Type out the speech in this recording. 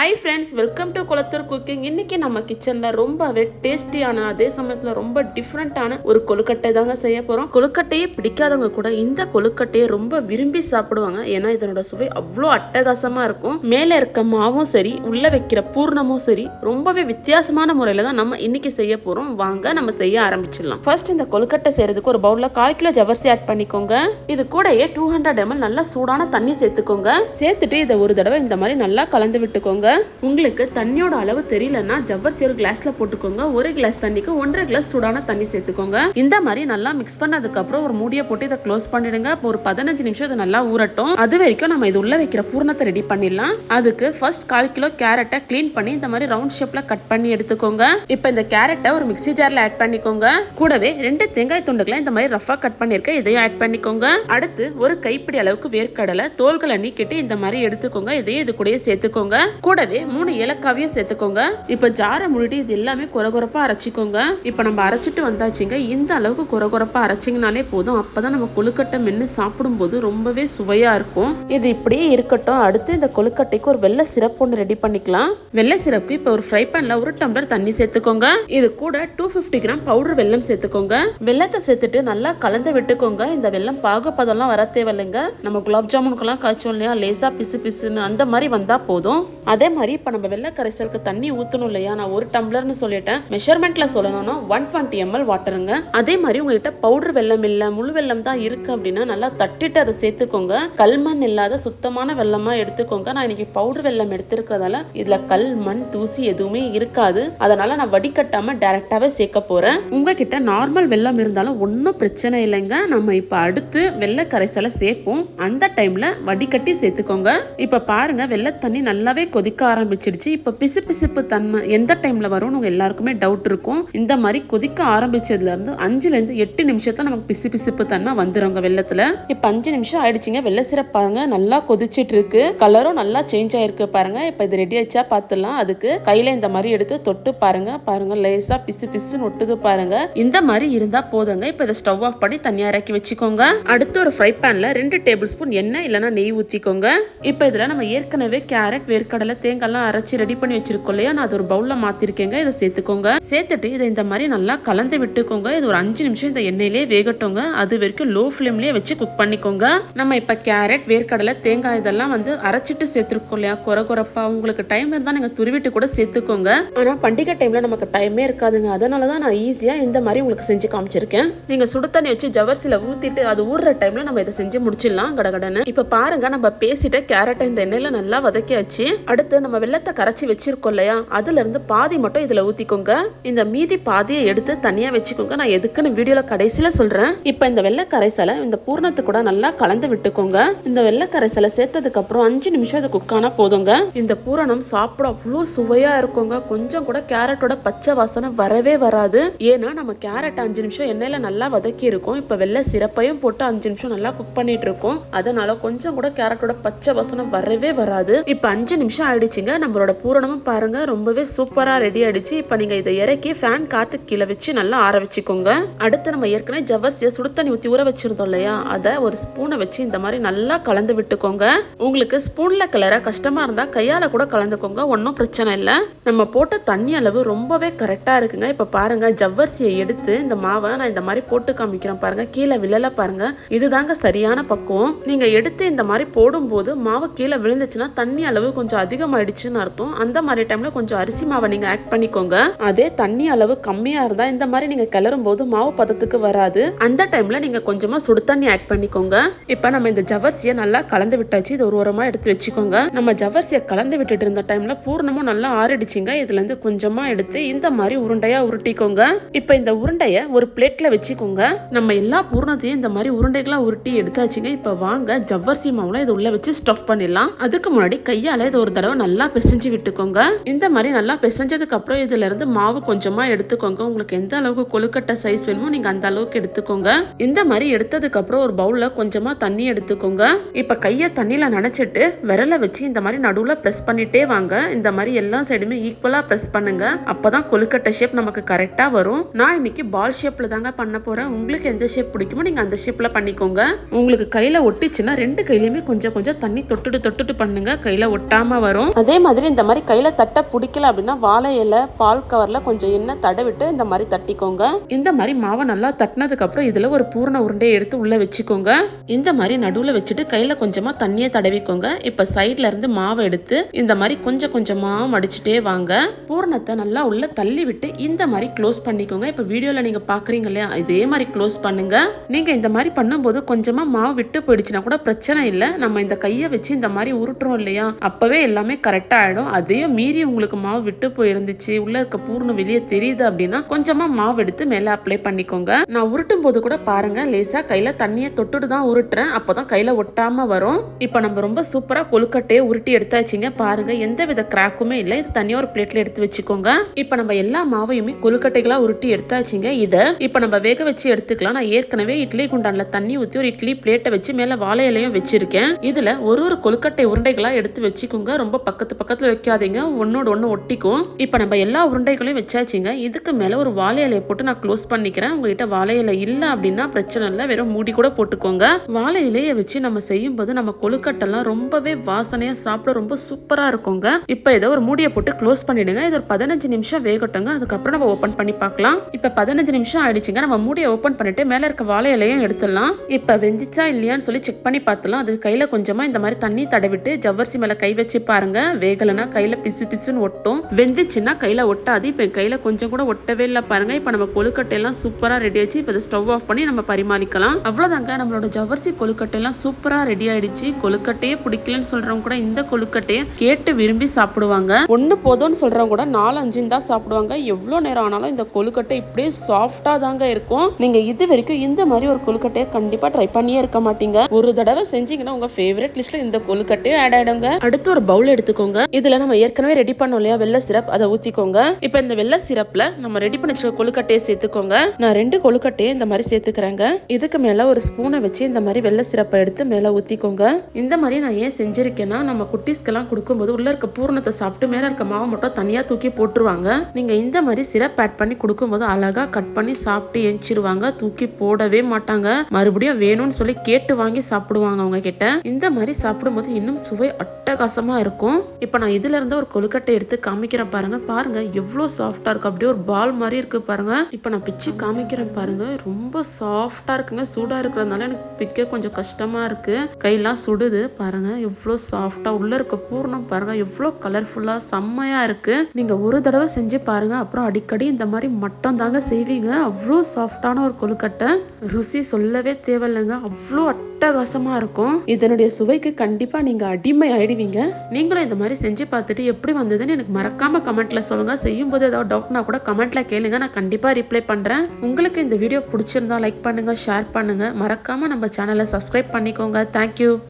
Hi friends welcome to Kulathur cooking இன்னைக்கு நம்ம கிச்சனில் ரொம்பவே டேஸ்டியான அதே சமயத்தில் ரொம்ப டிஃப்ரெண்ட்டான ஒரு கொழுக்கட்டை தாங்க செய்ய போகிறோம் கொழுக்கட்டையே பிடிக்காதவங்க கூட இந்த கொழுக்கட்டையை ரொம்ப விரும்பி சாப்பிடுவாங்க. ஏன்னா இதனோட சுவை அவ்வளோ அட்டகாசமாக இருக்கும். மேலே இருக்க மாவும் சரி உள்ளே வைக்கிற பூர்ணமும் சரி ரொம்பவே வித்தியாசமான முறையில் தான் நம்ம இன்னைக்கு செய்ய போகிறோம் வாங்க நம்ம செய்ய ஆரம்பிச்சிடலாம். ஃபர்ஸ்ட் இந்த கொழுக்கட்டை செய்யறதுக்கு ஒரு பவுலில் கால் கிலோ ஜவர்சி ஆட் பண்ணிக்கோங்க. இது கூடயே டூ ஹண்ட்ரட் எம்எல் நல்லா சூடான தண்ணி சேர்த்துக்கோங்க. சேர்த்துட்டு இதை ஒரு தடவை இந்த மாதிரி நல்லா கலந்து விட்டுக்கோங்க. உங்களுக்கு தண்ணியோட அளவு தெரியலன்னா ஜவ்வரிசி ஒரு கிளாஸ்ல போட்டுக்கோங்க. ஒரு கிளாஸ் தண்ணிக்கு ஒன்றரை கிளாஸ் சூடான தண்ணி சேர்த்துக்கோங்க. இந்த மாதிரி நல்லா மிக்ஸ் பண்ணதுக்கு அப்புறம் ஒரு மூடியை போட்டு இதை க்ளோஸ் பண்ணிடுங்க. ஒரு பதினஞ்சு நிமிஷம் இதை நல்லா ஊறட்டும். அது வரைக்கும் நம்ம இது உள்ள வைக்கிற பூர்ணத்தை ரெடி பண்ணிடலாம். அதுக்கு ஃபர்ஸ்ட் கால் கிலோ கேரட்டை க்ளீன் பண்ணி இந்த மாதிரி ரவுண்ட் ஷேப்ல கட் பண்ணி எடுத்துக்கோங்க. இப்போ இந்த கேரட்டை ஒரு மிக்ஸி ஜார்ல ஆட் பண்ணிக்கோங்க. கூடவே ரெண்டு தேங்காய் துண்டுகளை இந்த மாதிரி ரஃபா கட் பண்ணிருக்க இதையும் ஆட் பண்ணிக்கோங்க. அடுத்து ஒரு கைப்பிடி அளவுக்கு வேர்க்கடலை தோல்களை நீக்கிட்டு இந்த மாதிரி எடுத்துக்கோங்க. இதையும் இது கூடயே சேர்த்துக்கோங்க. கூட கூடவே மூணு ஏலக்காவையும் சேர்த்துக்கோங்க. இப்போ ஜாரை மூடிட்டு இது எல்லாமே குறகுறப்பா அரைச்சிக்கோங்க. இப்போ நம்ம அரைச்சிட்டு வந்தாச்சுங்க. இந்த அளவுக்கு குறகுறப்பா அரைச்சிங்கனாலே போதும். அப்பதான் நம்ம கொழுக்கட்டை மென்று சாப்பிடும்போது ரொம்பவே சுவையா இருக்கும். இது இப்படியே இருக்கட்டும். அடுத்து இந்த கொழுக்கட்டைக்கு ஒரு வெள்ளை சிரப் ஒன்று ரெடி பண்ணிக்கலாம். வெள்ளை சிரப்புக்கு இப்போ ஒரு ஃப்ரை பேன்ல ஒரு டம்ளர் தண்ணி சேர்த்துக்கோங்க. இது கூட டூ ஃபிஃப்டி கிராம் பவுடர் வெல்லம் சேர்த்துக்கோங்க. வெள்ளத்தை சேர்த்துட்டு நல்லா கலந்து விட்டுக்கோங்க. இந்த வெல்லம் பாகப்பதெல்லாம் வர தேவையில்லைங்க. நம்ம குலாப் ஜாமுனுக்கெல்லாம் காய்ச்சோம் இல்லையா? லேசா பிசு பிசுன்னு அந்த மாதிரி வந்தா போதும். அதே மாதிரி இப்போ நம்ம வெள்ளை கரைசலுக்கு தண்ணி ஊற்றணும் இல்லையா? நான் ஒரு டம்ளர்னு சொல்லிட்டேன். மெஷர்மெண்ட்ல சொல்லணும்னா ஒன் டுவெண்ட்டி எம்எல் வாட்டருங்க அதே மாதிரி உங்ககிட்ட பவுடர் வெல்லம் இல்லை முழு வெள்ளம் தான் இருக்கு அப்படின்னா நல்லா தட்டிட்டு அதை சேர்த்துக்கோங்க. கல்மண் இல்லாத சுத்தமான வெள்ளமா எடுத்துக்கோங்க. நான் இன்னைக்கு பவுடர் வெல்லம் எடுத்திருக்கிறதால இதுல கல் மண் தூசி எதுவுமே இருக்காது. அதனால நான் வடிகட்டாம டைரக்டாவே சேர்க்க போறேன். உங்ககிட்ட நார்மல் வெல்லம் இருந்தாலும் ஒன்றும் பிரச்சனை இல்லைங்க. நம்ம இப்போ அடுத்து வெள்ளை கரைசலை சேர்ப்போம். அந்த டைம்ல வடிகட்டி சேர்த்துக்கோங்க. இப்போ பாருங்க வெள்ளை தண்ணி நல்லாவே கொதிக்க ஆரம்பிச்சிடுச்சு இப்போ பிசு பிசுப்பு தன்மை எந்த டைமில் வரும்னு உங்கள் எல்லாருக்குமே டவுட் இருக்கும். இந்த மாதிரி கொதிக்க ஆரம்பிச்சதுலேருந்து அஞ்சுலேருந்து எட்டு நிமிஷத்தில் நமக்கு பிசு பிசுப்பு தன்மை வந்துருங்க வெள்ளத்தில். இப்போ அஞ்சு நிமிஷம் ஆயிடுச்சுங்க. வெள்ளை சிறப்பு பாருங்க. நல்லா கொதிச்சிட்டு இருக்கு. கலரும் நல்லா சேஞ்ச் ஆயிருக்கு பாருங்க. இப்போ இது ரெடி ஆயிடுச்சா பார்த்துலாம் அதுக்கு கையில் இந்த மாதிரி எடுத்து தொட்டு பாருங்க. பாருங்க. லேசாக பிசு பிசுன்னு ஒட்டுது பாருங்க. இந்த மாதிரி இருந்தால் போதுங்க. இப்போ இதை ஸ்டவ் ஆஃப் பண்ணி தனியாக இறக்கி வச்சுக்கோங்க. அடுத்து ஒரு ஃப்ரை பேன்ல ரெண்டு டேபிள் ஸ்பூன் எண்ணெய் இல்லைன்னா நெய் ஊற்றிக்கோங்க இப்போ இதில் நம்ம ஏற்கனவே கேரட் வேர்க்கடலை தேங்காய்லாம் அரைச்சி ரெடி பண்ணி வச்சிருக்கோம் இல்லையா? நான் அது ஒரு பவுல்ல மாத்திருக்கேங்க. இதை சேர்த்துக்கோங்க. சேர்த்துட்டு இதை இந்த மாதிரி நல்லா கலந்து விட்டுக்கோங்க. இது ஒரு அஞ்சு நிமிஷம் இந்த எண்ணெயிலே வேகட்டோங்க. அது வரைக்கும் லோ ஃப்ளேம்லயே வச்சு குக் பண்ணிக்கோங்க. நம்ம இப்போ கேரட் வேர்க்கடலை தேங்காய் இதெல்லாம் வந்து அரைச்சிட்டு சேர்த்துருக்கோம் இல்லையா? குறை குறைப்பா உங்களுக்கு டைம் இருந்தால் நீங்கள் துருவிட்டு கூட சேர்த்துக்கோங்க. ஆனால் பண்டிகை டைமில் நமக்கு டைமே இருக்காதுங்க. அதனால தான் நான் ஈஸியாக இந்த மாதிரி உங்களுக்கு செஞ்சு காமிச்சிருக்கேன். நீங்கள் சுடு தண்ணி வச்சு ஜவர்சியில் ஊற்றிட்டு அது ஊறுற டைமில் நம்ம இதை செஞ்சு முடிச்சிடலாம். கடகடன்னு. இப்போ பாருங்க நம்ம பேசிட்டு கேரட்டை இந்த எண்ணெயில் நல்லா வதக்கியாச்சு. அடுத்து நம்ம வெள்ளத்தை கரைச்சி வச்சிருக்கோம் இல்லையா? அதுலேருந்து பாதி மட்டும் இதில் ஊற்றிக்கோங்க இந்த மீதி பாதியை எடுத்து தனியாக வச்சுக்கோங்க. நான் எதுக்குன்னு வீடியோவில் கடைசியில் சொல்கிறேன் இப்போ இந்த வெள்ளை கரைசலை இந்த பூர்ணத்து கூட நல்லா கலந்து விட்டுக்கோங்க. இந்த வெள்ளை கரைசலை சேர்த்ததுக்கு அப்புறம் அஞ்சு நிமிஷம் இது குக் ஆனால் போதுங்க. இந்த பூரணம் சாப்பிட அவ்வளோ சுவையாக இருக்குங்க. கொஞ்சம் கூட கேரட்டோட பச்சை வாசனை வரவே வராது. ஏன்னா நம்ம கேரட் அஞ்சு நிமிஷம் எண்ணெயில் நல்லா வதக்கி இருக்கோம். இப்போ வெள்ளை சிறப்பையும் போட்டு அஞ்சு நிமிஷம் நல்லா குக் பண்ணிட்டு இருக்கோம். அதனால கொஞ்சம் கூட கேரட்டோட பச்சை வாசனை வரவே வராது. இப்போ அஞ்சு நிமிஷம் ஆயிடுச்சுங்க நம்மளோட பூரணமும் பாருங்கள் ரொம்பவே சூப்பராக ரெடி ஆயிடுச்சு. இப்போ நீங்கள் இதை இறக்கி ஃபேன் காற்று கீழே வச்சு நல்லா ஆற வச்சுக்கோங்க. அடுத்து நம்ம ஏற்கனவே ஜவ்வரிசியை சுடு தண்ணி ஊற்றி ஊற வச்சுருந்தோம் இல்லையா? அதை ஒரு ஸ்பூனை வச்சு இந்த மாதிரி நல்லா கலந்து விட்டுக்கோங்க. உங்களுக்கு ஸ்பூனில் கிளற கஷ்டமாக இருந்தால் கையால் கூட கலந்துக்கோங்க ஒன்றும் பிரச்சனை இல்லை. நம்ம போட்ட தண்ணி அளவு ரொம்பவே கரெக்டாக இருக்குங்க. இப்போ பாருங்க ஜவ்வரிசியை எடுத்து இந்த மாவை நான் இந்த மாதிரி போட்டு காமிக்கிறேன் பாருங்கள் கீழே விழல பாருங்கள் இதுதாங்க சரியான பக்குவம். நீங்கள் எடுத்து இந்த மாதிரி போடும்போது மாவு கீழே விழுந்துச்சுன்னா தண்ணி அளவு கொஞ்சம் அதிகமாயிடுச்சுன்னு அர்த்தம். அந்த மாதிரி டைம்ல கொஞ்சம் அரிசி மாவை நீங்க ஆட் பண்ணிக்கோங்க. அதே தண்ணி அளவு கம்மியா இருந்தா இந்த மாதிரி நீங்க கிளறும் போது மாவு பதத்துக்கு வராது. அந்த டைம்ல நீங்க கொஞ்சமா சுடு தண்ணி ஆட் பண்ணிக்கோங்க. இப்போ நம்ம இந்த ஜவர்சியை நல்லா கலந்து விட்டாச்சு. இது ஒரு உரமா எடுத்து வச்சுக்கோங்க. நம்ம ஜவர்சியை கலந்து விட்டுட்டு இருந்த டைம்ல பூர்ணமும் நல்லா ஆறிடுச்சுங்க. இதுல இருந்து கொஞ்சமா எடுத்து இந்த மாதிரி உருண்டையா உருட்டிக்கோங்க. இப்போ இந்த உருண்டைய ஒரு பிளேட்ல வச்சுக்கோங்க. நம்ம எல்லா பூர்ணத்தையும் இந்த மாதிரி உருண்டைகளா உருட்டி எடுத்தாச்சுங்க. இப்போ வாங்க ஜவ்வரிசி மாவுல இது உள்ள வச்சு ஸ்டஃப் பண்ணிடலாம். அதுக்கு முன்னாடி கையால இது ஒரு தடவை நல்லா பிசைஞ்சு விட்டுக்கோங்க. இந்த மாதிரி நல்லா பிசைஞ்சதுக்கு அப்புறம் இதுல இருந்து மாவு கொஞ்சமா எடுத்துக்கோங்க. உங்களுக்கு எந்த அளவுக்கு கொழுக்கட்டை சைஸ் வேணுமோ நீங்க அந்த அளவுக்கு எடுத்துக்கோங்க. இந்த மாதிரி எடுத்ததுக்கு அப்புறம் ஒரு பவுல்ல கொஞ்சமா தண்ணி எடுத்துக்கோங்க. இப்ப கைய தண்ணியில நனைச்சிட்டு விரலை வச்சு இந்த மாதிரி நடுவுல பிரஸ் பண்ணிட்டே வாங்க. இந்த மாதிரி எல்லா சைடுமே ஈக்குவலா பிரஸ் பண்ணுங்க. அப்பதான் கொழுக்கட்டை ஷேப் நமக்கு கரெக்டா வரும். நான் இன்னைக்கு பால் ஷேப்ல தாங்க பண்ண போறேன். உங்களுக்கு எந்த ஷேப் பிடிக்குமோ நீங்க அந்த ஷேப்ல பண்ணிக்கோங்க. உங்களுக்கு கையில ஒட்டிச்சுன்னா ரெண்டு கையிலயுமே கொஞ்சம் கொஞ்சம் தண்ணி தொட்டுட்டு தொட்டுட்டு பண்ணுங்க. கையில ஒட்டாம வரும். அதே மாதிரி இந்த மாதிரி கையில தட்ட பிடிக்கல அப்படின்னா வாழை இலை பால் கவர்ல கொஞ்சம் எண்ணெய் தடவிட்டு இந்த மாதிரி தட்டிக்கோங்க. இந்த மாதிரி மாவை நல்லா தட்டினதுக்கு அப்புறம் இதுல ஒரு பூரண உருண்டையை எடுத்து உள்ள வச்சுக்கோங்க. இந்த மாதிரி நடுவுல வச்சுட்டு கையில கொஞ்சமா தண்ணியை தடவிக்கோங்க. இப்ப சைட்ல இருந்து மாவை எடுத்து இந்த மாதிரி கொஞ்சம் கொஞ்சமா மடிச்சுட்டே வாங்க. பூரணத்தை நல்லா உள்ள தள்ளி விட்டு இந்த மாதிரி க்ளோஸ் பண்ணிக்கோங்க. இப்ப வீடியோல நீங்க பாக்குறீங்க இல்லையா? இதே மாதிரி க்ளோஸ் பண்ணுங்க. நீங்க இந்த மாதிரி பண்ணும்போது கொஞ்சமா மாவு விட்டு போயிடுச்சுன்னா கூட பிரச்சனை இல்லை. நம்ம இந்த கையை வச்சு இந்த மாதிரி உருட்டுறோம் இல்லையா? அப்பவே எல்லாமே கரெக்டாக ஆகிடும் அதையும் மீறி உங்களுக்கு மாவு விட்டு போயிருந்துச்சு. உள்ளே இருக்க பூர்ணம் வெளியே தெரியுது அப்படின்னா கொஞ்சமா மாவு எடுத்து மேலே அப்ளை பண்ணிக்கோங்க. நான் உருட்டும் போது கூட பாருங்க லேசாக கையில் தண்ணியை தொட்டுட்டு தான் உருட்டுறேன். அப்போ தான் கையில் ஒட்டாமல் வரும். இப்போ நம்ம ரொம்ப சூப்பராக கொழுக்கட்டையை உருட்டி எடுத்தாச்சுங்க. பாருங்கள் எந்த வித கிராக்குமே இல்லை. இது தனியாக ஒரு பிளேட்டில் எடுத்து வச்சுக்கோங்க. இப்போ நம்ம எல்லா மாவையுமே கொழுக்கட்டைகளாக உருட்டி எடுத்தாச்சுங்க. இதை இப்போ நம்ம வேக வச்சு எடுத்துக்கலாம். நான் ஏற்கனவே இட்லி குண்டானில் தண்ணி ஊற்றி ஒரு இட்லி பிளேட்டை வச்சு மேலே வாழை இலையும் வச்சிருக்கேன். இதில் ஒரு ஒரு கொழுக்கட்டை உருண்டைகளாக எடுத்து வச்சுக்கோங்க. ரொம்ப பக்கத்து பக்கத்தில் வைக்காதீங்க. ஒன்னோட ஒன்று ஒட்டிக்கும். இப்போ நம்ம எல்லா உருண்டைகளையும் வச்சாச்சுங்க. இதுக்கு மேலே ஒரு வாழை இலையை போட்டு நான் க்ளோஸ் பண்ணிக்கிறேன். உங்ககிட்ட வாழை இலை இல்லை அப்படின்னா பிரச்சனை இல்லை. வெறும் மூடி கூட போட்டுக்கோங்க. வாழை இலையை வச்சு நம்ம செய்யும்போது நம்ம கொழுக்கட்டெல்லாம் ரொம்பவே வாசனையாக சாப்பிட ரொம்ப சூப்பராக இருக்குங்க. இப்போ ஏதோ ஒரு மூடியை போட்டு க்ளோஸ் பண்ணிடுங்க. இது ஒரு பதினஞ்சு நிமிஷம் வேகட்டுங்க. அதுக்கப்புறம் நம்ம ஓப்பன் பண்ணி பார்க்கலாம். இப்போ பதினஞ்சு நிமிஷம் ஆயிடுச்சுங்க. நம்ம மூடியை ஓப்பன் பண்ணிட்டு மேலே இருக்க வாழை இலையும் எடுத்துடலாம். இப்போ வெஞ்சிச்சா இல்லையான்னு சொல்லி செக் பண்ணி பார்த்துலாம் அது கையில் கொஞ்சமாக இந்த மாதிரி தண்ணி தடவிட்டு ஜவ்வரிசி மேலே கை வச்சு பாருங்க. வேகலைன்னா கையில பிசு பிசுன்னு ஒட்டும். வெந்துச்சுன்னா கையில ஒட்டாது. இப்போ கையில் கையில கொஞ்சம் கூட ஒட்டவே இல்லை பாருங்க. இப்போ நம்ம கொழுக்கட்டையெல்லாம் சூப்பராக ரெடி ஆச்சு இப்போ ஸ்டவ் ஆஃப் பண்ணி நம்ம பரிமாறிக்கலாம். அவ்வளோதாங்க நம்மளோட ஜவர்சி கொழுக்கட்டை எல்லாம் ரெடி ஆயிடுச்சு. கொழுக்கட்டையே பிடிக்கலன்னு சொல்றவங்க கூட இந்த கொழுக்கட்டையை கேட்டு விரும்பி சாப்பிடுவாங்க. ஒன்று போதும்னு சொல்றவங்க கூட நாலு அஞ்சுன்னு தான் சாப்பிடுவாங்க. எவ்வளோ நேரம் ஆனாலும் இந்த கொழுக்கட்டை இப்படியே சாஃப்டாக தாங்க இருக்கும். நீங்க இது வரைக்கும் இந்த மாதிரி ஒரு கொழுக்கட்டையை கண்டிப்பாக ட்ரை பண்ணியே இருக்க மாட்டீங்க. ஒரு தடவை செஞ்சீங்கன்னா உங்க ஃபேவரட் லிஸ்ட்ல இந்த கொழுக்கட்டையும் ஆட் ஆயிடுங்க. அடுத்து ஒரு பவுல் எடுத்துக்கோங்க. இதுல நம்ம ஏற்கனவே ரெடி பண்ணோம் இல்லையா? வெள்ளை சிரப் அதை ஊத்திக்கோங்க. இப்போ இந்த வெள்ளை சிரப்ல நம்ம ரெடி பண்ணி வச்சிருக்க கொழுக்கட்டையை சேர்த்துக்கோங்க. நான் ரெண்டு கொழுக்கட்டையை இந்த மாதிரி சேர்த்துக்கிறேங்க. இதுக்கு மேல ஒரு ஸ்பூனை வச்சு இந்த மாதிரி வெள்ளை சிரப்பை எடுத்து மேல ஊத்திக்கோங்க. இந்த மாதிரி நான் ஏன் செஞ்சிருக்கேன்னா நம்ம குட்டீஸ்க்கெல்லாம் கொடுக்கும்போது உள்ள இருக்க பூரணத்தை சாப்பிட்டு மேல இருக்க மாவு மட்டும் தனியா தூக்கி போட்டுருவாங்க. நீங்க இந்த மாதிரி சிரப் ஆட் பண்ணி கொடுக்கும்போது அழகா கட் பண்ணி சாப்பிட்டு எஞ்சிருவாங்க தூக்கி போடவே மாட்டாங்க. மறுபடியும் வேணும்னு சொல்லி கேட்டு வாங்கி சாப்பிடுவாங்க அவங்க கிட்ட இந்த மாதிரி சாப்பிடும்போது இன்னும் சுவை அட்டகாசமா இருக்கும். இப்போ நான் இதுல இருந்து ஒரு கொழுக்கட்டை எடுத்து காமிக்கிறேன் பாருங்க. பாருங்க எவ்வளோ சாஃப்டா இருக்கு. அப்படியே ஒரு பால் மாதிரி இருக்கு பாருங்க. இப்போ நான் பிச்சு காமிக்கிறேன் பாருங்க. ரொம்ப சாஃப்டா இருக்குங்க. சூடா இருக்கிறதுனால எனக்கு பிக்க கொஞ்சம் கஷ்டமா இருக்கு. கையெல்லாம் சுடுது. பாருங்க எவ்வளோ சாஃப்டா உள்ள இருக்க பூர்ணம் பாருங்க. எவ்வளோ கலர்ஃபுல்லா செம்மையா இருக்கு. நீங்க ஒரு தடவை செஞ்சு பாருங்க. அப்புறம் அடிக்கடி இந்த மாதிரி மட்டும் தாங்க செய்வீங்க. அவ்வளோ சாஃப்டான ஒரு கொழுக்கட்டை. ருசி சொல்லவே தேவையில்லைங்க. அவ்வளோ அட்டகாசமாக இருக்கும். இதனுடைய சுவைக்கு கண்டிப்பாக நீங்கள் அடிமை ஆயிடுவீங்க நீங்களும் இந்த மாதிரி செஞ்சு பார்த்துட்டு எப்படி வந்ததுன்னு எனக்கு மறக்காமல் கமெண்ட்டில் சொல்லுங்கள் செய்யும்போது ஏதாவது டவுட்னா கூட கமெண்ட்டில் கேளுங்க. நான் கண்டிப்பாக ரிப்ளை பண்ணுறேன் உங்களுக்கு இந்த வீடியோ பிடிச்சிருந்தா லைக் பண்ணுங்கள் ஷேர் பண்ணுங்கள் மறக்காமல் நம்ம சேனலை சப்ஸ்கிரைப் பண்ணிக்கோங்க. தேங்க்யூ